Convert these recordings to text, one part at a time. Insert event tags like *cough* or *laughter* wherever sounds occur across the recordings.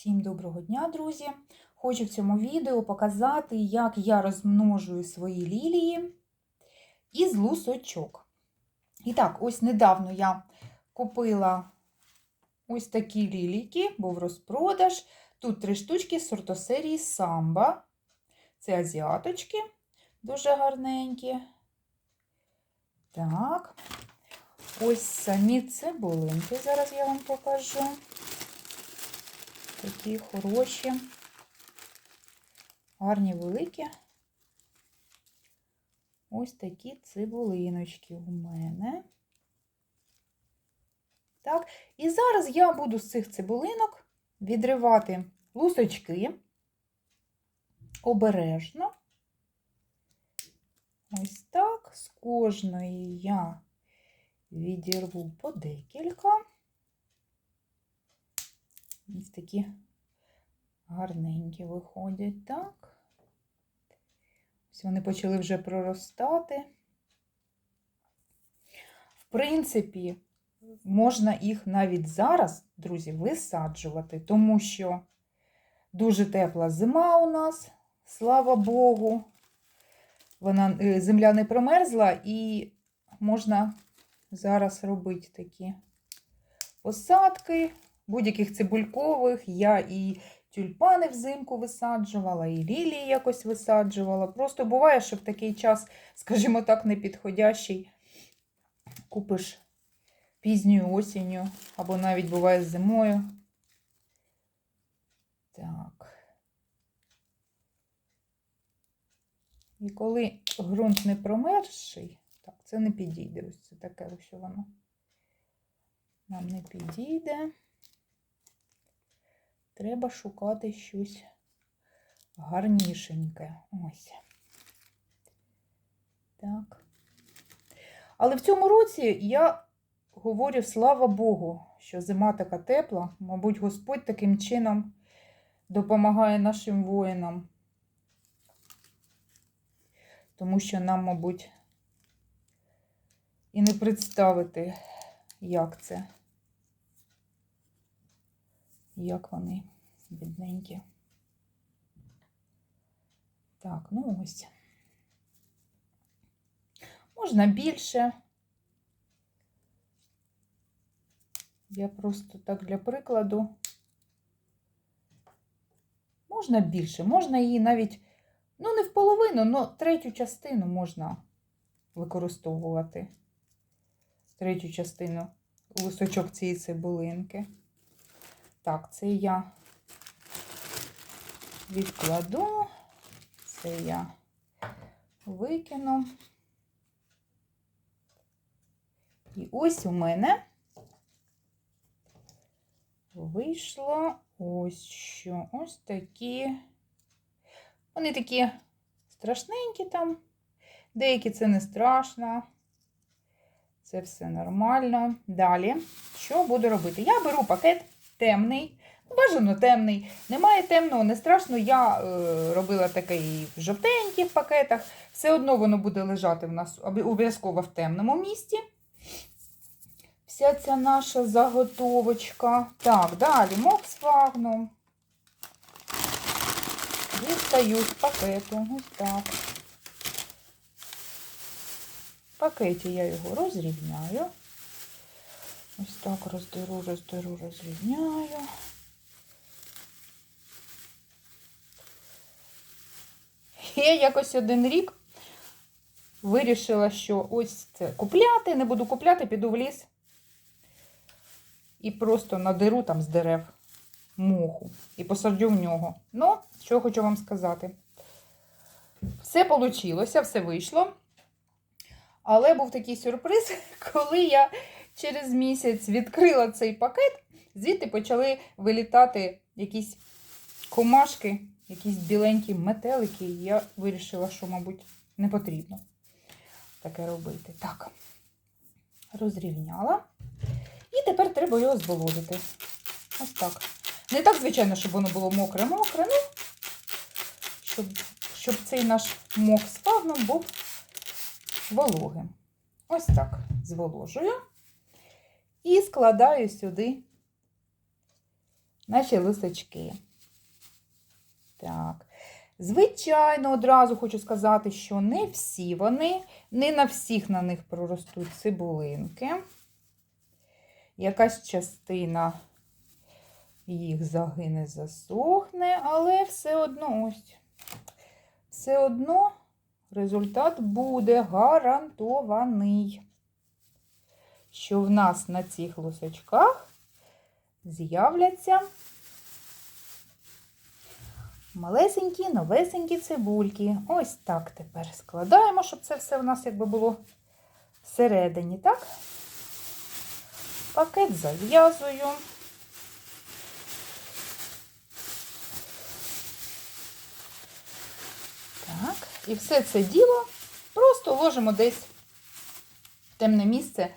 Всім доброго дня, друзі! Хочу в цьому відео показати, як я розмножую свої лілії із лусочок. І так, ось недавно я купила ось такі лілійки, був розпродаж. Тут три штучки сортосерії Самба. Це азіаточки, дуже гарненькі. Так, ось самі цибулинки, зараз я вам покажу. Такі хороші, гарні великі. Ось такі цибулиночки у мене. Так, і зараз я буду з цих цибулинок відривати лусочки обережно. Ось так. З кожної я відірву по декілька. Ось такі гарненькі виходять, так. Ось вони почали вже проростати. В принципі, можна їх навіть зараз, друзі, висаджувати, тому що дуже тепла зима у нас, слава Богу. Вона, е, земля не промерзла і можна зараз робити такі посадки будь-яких цибулькових. Я і тюльпани взимку висаджувала, і лілії якось висаджувала. Просто буває, що в такий час, скажімо так, непідходящий, купиш пізньою осінню, або навіть буває зимою. Так. І коли ґрунт не промерзший, так, це не підійде. Ось це таке, ось воно. Нам не підійде. Треба шукати щось гарнішеньке. Ось. Так. Але в цьому році я говорю, слава Богу, що зима така тепла. Мабуть, Господь таким чином допомагає нашим воїнам. Тому що нам, мабуть, і не представити, як це як вони бідненькі. Так, ну ось. Можна більше. Я просто так для прикладу. Можна більше, можна її навіть, ну, не в половину, але третю частину можна використовувати. Третю частину лисочок цієї цибулинки. Так, це я відкладу, це я викину. І ось у мене вийшло ось що. Ось такі. Вони такі страшненькі там. Деякі це не страшно. Це все нормально. Далі, що буду робити? Я беру пакет темний, бажано темний. Немає темного, не страшно. Я е, робила такий в жовтеньких пакетах. Все одно воно буде лежати в нас обов'язково в темному місці. Вся ця наша заготовочка. Так, далі моксфагнум. Дістаю з пакету. Ось так. В пакеті я його розрівняю. Ось так роздеру, роздеру, розрівняю. Я якось один рік вирішила, що ось це купляти, не буду купляти, піду в ліс і просто надеру там з дерев моху і посаджу в нього. Ну, що хочу вам сказати. Все вийшло, все вийшло. Але був такий сюрприз, *laughs* коли я через місяць відкрила цей пакет, звідти почали вилітати якісь комашки, якісь біленькі метелики. І я вирішила, що, мабуть, не потрібно таке робити. Так, розрівняла. І тепер треба його зволожити. Ось так. Не так, звичайно, щоб воно було мокре-мокре, ну, щоб, щоб цей наш мох з фагном був вологим. Ось так зволожую. І складаю сюди наші листочки. Так. Звичайно, одразу хочу сказати, що не всі вони, не на всіх на них проростуть цибулинки. Якась частина їх загине, засохне, але все одно ось. Все одно результат буде гарантований, що в нас на цих лусочках з'являться малесенькі, новесенькі цибульки. Ось так тепер складаємо, щоб це все в нас якби було всередині, так? Пакет зав'язую. Так, і все це діло просто ложимо десь в темне місце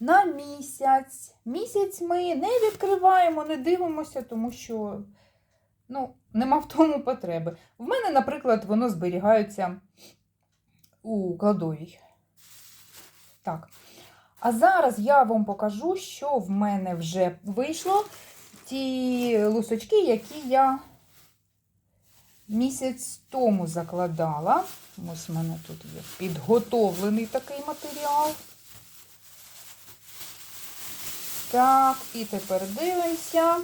на місяць. Місяць ми не відкриваємо, не дивимося, тому що ну, нема в тому потреби. В мене, наприклад, воно зберігається у кладовій. Так. А зараз я вам покажу, що в мене вже вийшло. Ті лусочки, які я місяць тому закладала. Ось в мене тут є підготовлений такий матеріал. Так, і тепер дивимося,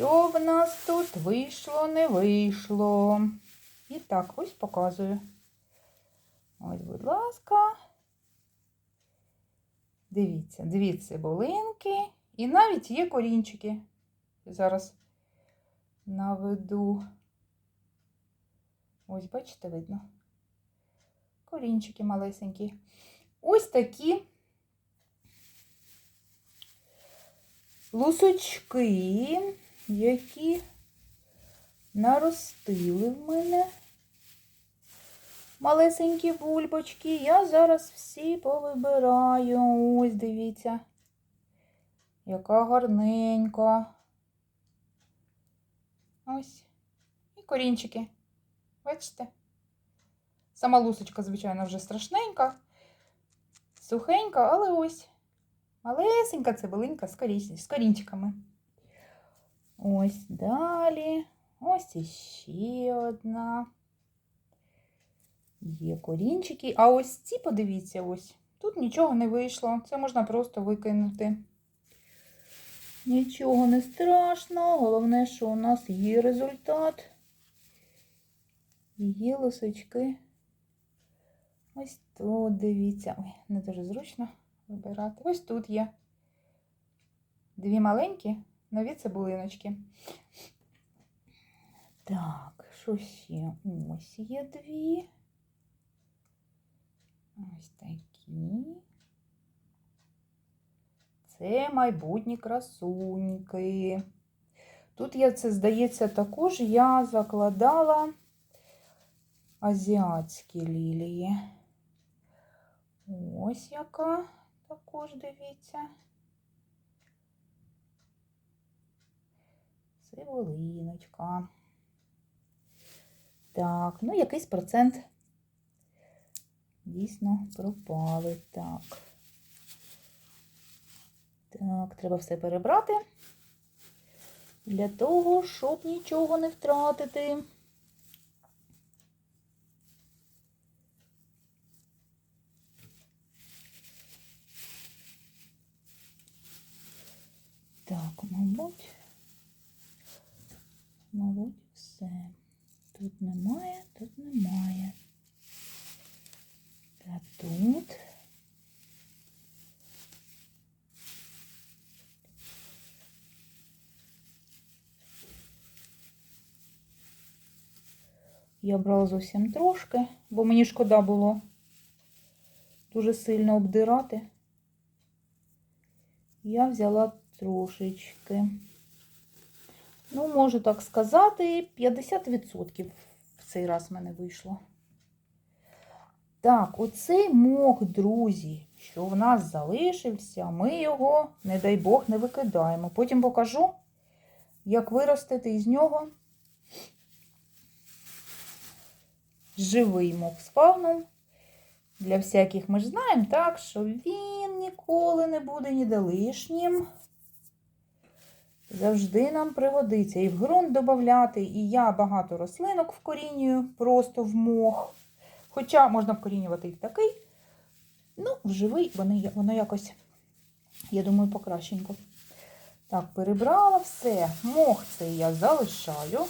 що в нас тут вийшло, не вийшло. І так, ось показую. Ось, будь ласка. Дивіться, дві цибулинки. І навіть є корінчики. Зараз наведу. Ось, бачите, видно. Корінчики малесенькі. Ось такі лусочки, які наростили в мене малесенькі бульбочки. Я зараз всі повибираю. Ось, дивіться, яка гарненька. Ось. І корінчики. Бачите? Сама лусочка, звичайно, вже страшненька, сухенька, але ось малесенька цибулинка з, корінчиками. Ось далі. Ось іще одна. Є корінчики. А ось ці, подивіться, ось. Тут нічого не вийшло. Це можна просто викинути. Нічого не страшно. Головне, що у нас є результат. Є лисочки. Ось тут, дивіться. Ой, не дуже зручно вибирати. Ось тут є. Дві маленькі, нові цибулиночки. Так, що ще? Ось є дві. Ось такі. Це майбутні красуньки. Тут я це, здається, також я закладала азіатські лілії. Ось яка також дивіться. Цибулиночка. Так, ну якийсь процент дійсно пропали. Так. Так, треба все перебрати для того, щоб нічого не втратити. Так, мабуть, мабуть, все. Тут немає, тут немає. А тут. Я брала зовсім трошки, бо мені шкода було дуже сильно обдирати. Я взяла трошечки. Ну, можу так сказати, 50% в цей раз в мене вийшло. Так, оцей мох, друзі, що в нас залишився, ми його, не дай Бог, не викидаємо. Потім покажу, як виростити із нього живий мох фауном. Для всяких ми ж знаємо, так, що він ніколи не буде ніде лишнім. Завжди нам пригодиться і в ґрунт додати, і я багато рослинок вкорінюю просто в мох. Хоча можна вкорінювати і в такий. Ну, в живий вони, воно якось, я думаю, покращенько. Так, перебрала все. Мох цей я залишаю.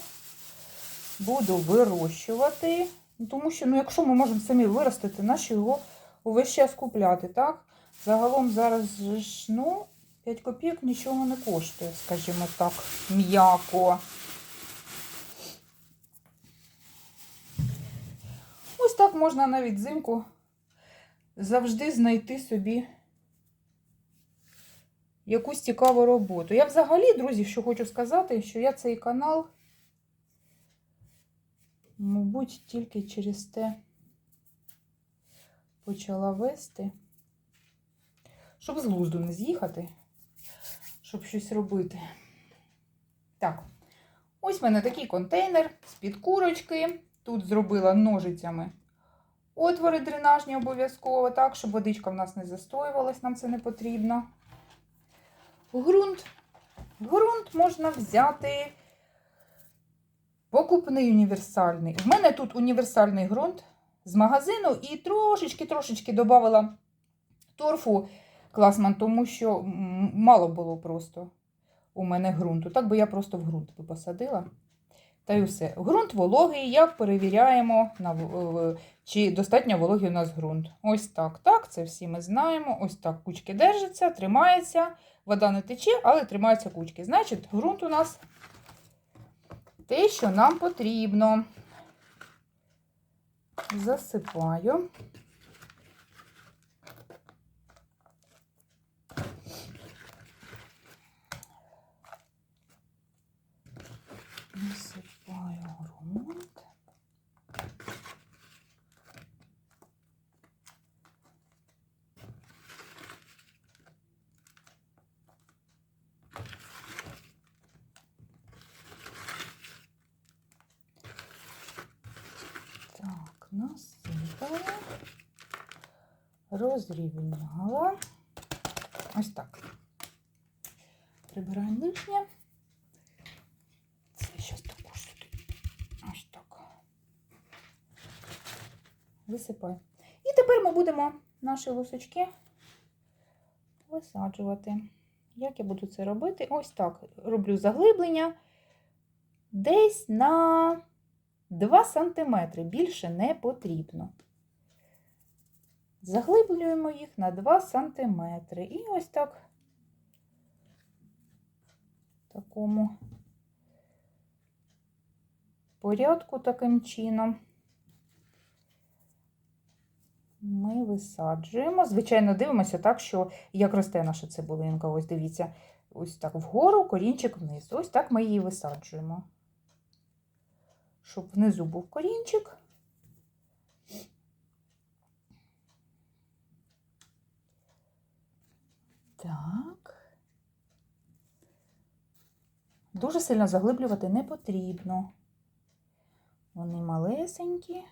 Буду вирощувати. Тому що, ну, якщо ми можемо самі виростити, нащо його увесь час купляти, так? Загалом зараз ж, ну, 5 копійок нічого не коштує, скажімо так, м'яко. Ось так можна навіть взимку завжди знайти собі якусь цікаву роботу. Я взагалі, друзі, що хочу сказати, що я цей канал, мабуть, тільки через те почала вести, щоб з глузду не з'їхати, щоб щось робити. Так, ось в мене такий контейнер з-під курочки. Тут зробила ножицями отвори дренажні обов'язково, так, щоб водичка в нас не застоювалась, нам це не потрібно. Грунт. Грунт можна взяти покупний універсальний. В мене тут універсальний ґрунт з магазину і трошечки-трошечки додавала торфу класман, тому що мало було просто у мене ґрунту. Так би я просто в ґрунт би посадила. Та й усе. Ґрунт вологий, як перевіряємо, чи достатньо вологий у нас ґрунт. Ось так. Так, це всі ми знаємо. Ось так кучки держаться, тримається. Вода не тече, але тримаються кучки. Значить, ґрунт у нас те, що нам потрібно. Засипаю. Насипаю ґрунт. Так, насипала. Розрівняла. Ось так. Прибираємо лишнє. Це щось також сюди. Ось так. Висипаю. І тепер ми будемо наші лусочки висаджувати. Як я буду це робити? Ось так. Роблю заглиблення десь на 2 см. Більше не потрібно. Заглиблюємо їх на 2 см. І ось так в такому порядку таким чином ми висаджуємо. Звичайно, дивимося так, що як росте наша цибулинка. Ось дивіться, ось так вгору, корінчик вниз. Ось так ми її висаджуємо. Щоб внизу був корінчик. Так. Дуже сильно заглиблювати не потрібно. Вони малесенькі.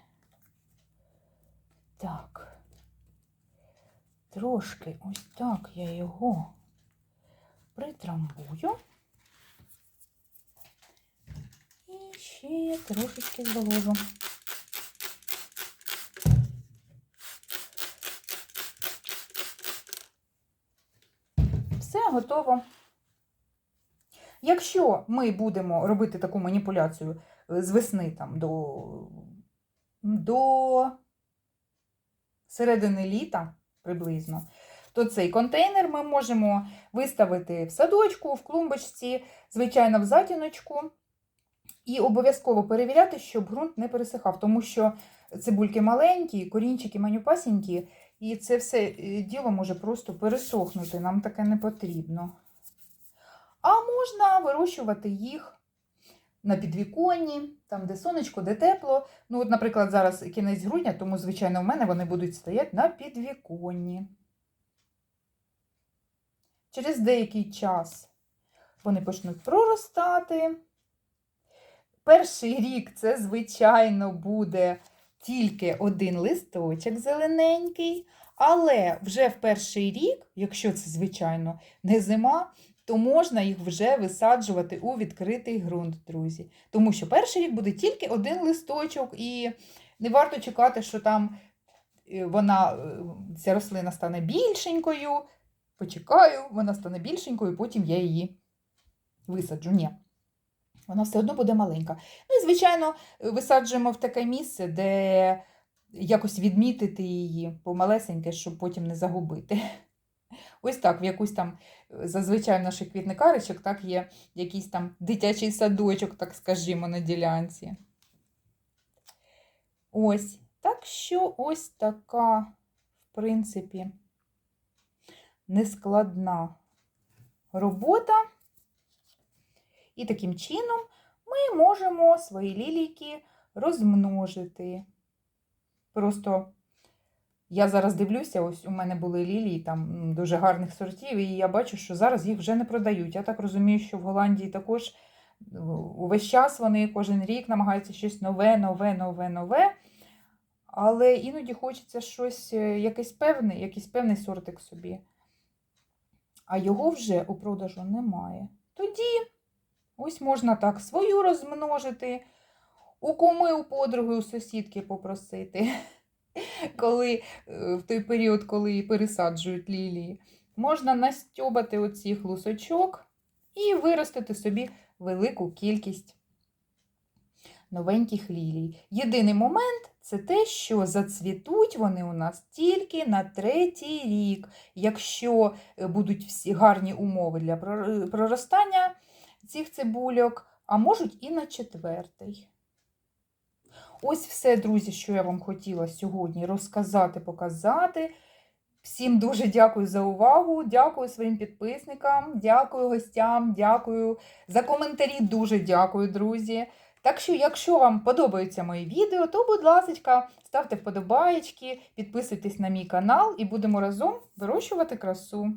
Так. Трошки ось так я його притрамбую. І ще трошечки зволожу. Все готово. Якщо ми будемо робити таку маніпуляцію е, з весни там, до, до середини літа приблизно, то цей контейнер ми можемо виставити в садочку, в клумбочці, звичайно, в затіночку. І обов'язково перевіряти, щоб ґрунт не пересихав, тому що цибульки маленькі, корінчики манюпасінькі, і це все е, діло може просто пересохнути. Нам таке не потрібно. А можна вирощувати їх на підвіконні, там, де сонечко, де тепло. Ну, от, наприклад, зараз кінець грудня, тому, звичайно, в мене вони будуть стояти на підвіконні. Через деякий час вони почнуть проростати. Перший рік це, звичайно, буде тільки один листочок зелененький, але вже в перший рік, якщо це, звичайно, не зима, то можна їх вже висаджувати у відкритий ґрунт, друзі. Тому що перший рік буде тільки один листочок, і не варто чекати, що там е, вона, е, ця рослина стане більшенькою. Почекаю, вона стане більшенькою, потім я її висаджу. Ні. Вона все одно буде маленька. Ну і, звичайно, висаджуємо в таке місце, де якось відмітити її помалесеньке, щоб потім не загубити. Ось так, в якусь там, е, зазвичай в наших квітникаричок, так є якийсь там дитячий садочок, так скажімо, на ділянці. Ось. Так що ось така, в принципі, нескладна робота. І таким чином ми можемо свої лілійки розмножити. Просто я зараз дивлюся, ось у мене були лілії там дуже гарних сортів, і я бачу, що зараз їх вже не продають. Я так розумію, що в Голландії також е, увесь час вони кожен рік намагаються щось нове, нове, нове, нове. Але іноді хочеться щось, е, якесь певне, якийсь певний сортик собі. А його вже у продажу немає. Тоді ось можна так свою розмножити, у куми, у подруги, у сусідки попросити, коли е, в той період, коли пересаджують лілії. Можна настьобати оцих лусочок і виростити собі велику кількість новеньких лілій. Єдиний момент це те, що зацвітуть вони у нас тільки на третій рік, якщо е, будуть всі гарні умови для проростання цих цибульок, а можуть і на четвертий. Ось все, друзі, що я вам хотіла сьогодні розказати, показати. Всім дуже дякую за увагу. Дякую своїм підписникам, дякую гостям, дякую за коментарі. Дуже дякую, друзі. Так що, якщо вам подобаються мої відео, то, будь ласка, ставте вподобаєчки, підписуйтесь на мій канал і будемо разом вирощувати красу.